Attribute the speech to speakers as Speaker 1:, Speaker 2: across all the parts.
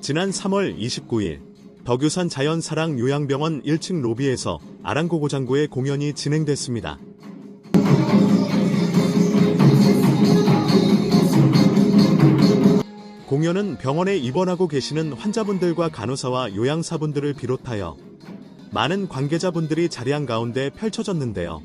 Speaker 1: 지난 3월 29일 덕유산 자연사랑 요양병원 1층 로비에서 아랑고고장구의 공연이 진행됐습니다. 공연은 병원에 입원하고 계시는 환자분들과 간호사와 요양사분들을 비롯하여 많은 관계자분들이 자리한 가운데 펼쳐졌는데요.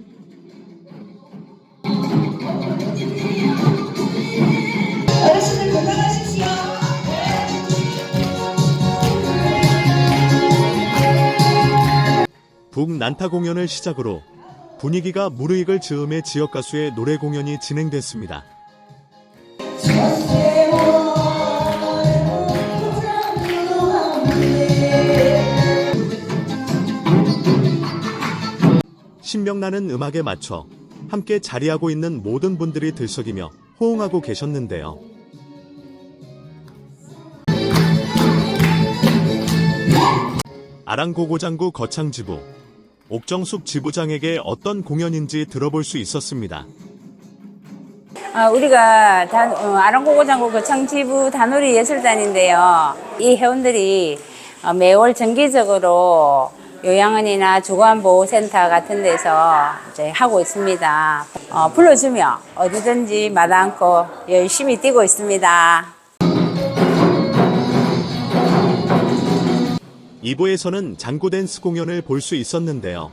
Speaker 1: 북난타 공연을 시작으로 분위기가 무르익을 즈음의 지역 가수의 노래 공연이 진행됐습니다. 신명나는 음악에 맞춰 함께 자리하고 있는 모든 분들이 들썩이며 호응하고 계셨는데요. 아랑고고장구 거창지부 옥정숙 지부장에게 어떤 공연인지 들어볼 수 있었습니다.
Speaker 2: 아, 우리가 단, 어, 아랑고고장구 거창지부 다놀이 예술단인데요. 이 회원들이 어, 매월 정기적으로 요양원이나 주거안보센터 같은 데서 이제 하고 있습니다. 어, 불러주면 어디든지 마다 않고 열심히 뛰고 있습니다.
Speaker 1: 2부에서는 장구 댄스 공연을 볼 수 있었는데요.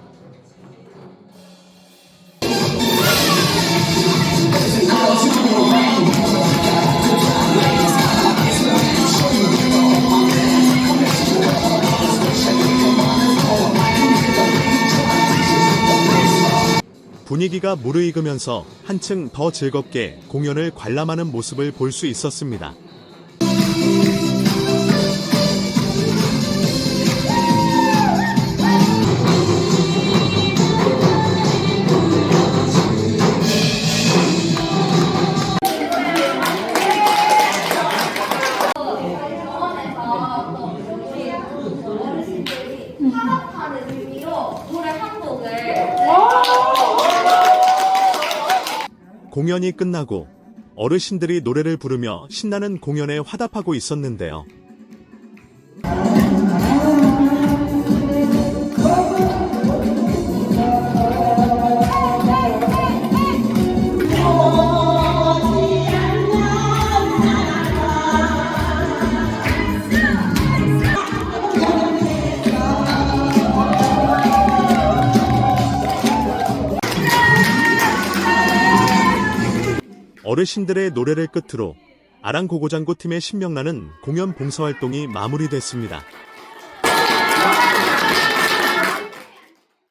Speaker 1: 분위기가 무르익으면서 한층 더 즐겁게 공연을 관람하는 모습을 볼 수 있었습니다. 공연이 끝나고 어르신들이 노래를 부르며 신나는 공연에 화답하고 있었는데요. 어르신들의 노래를 끝으로 아랑고고장구 팀의 신명나는 공연 봉사활동이 마무리됐습니다.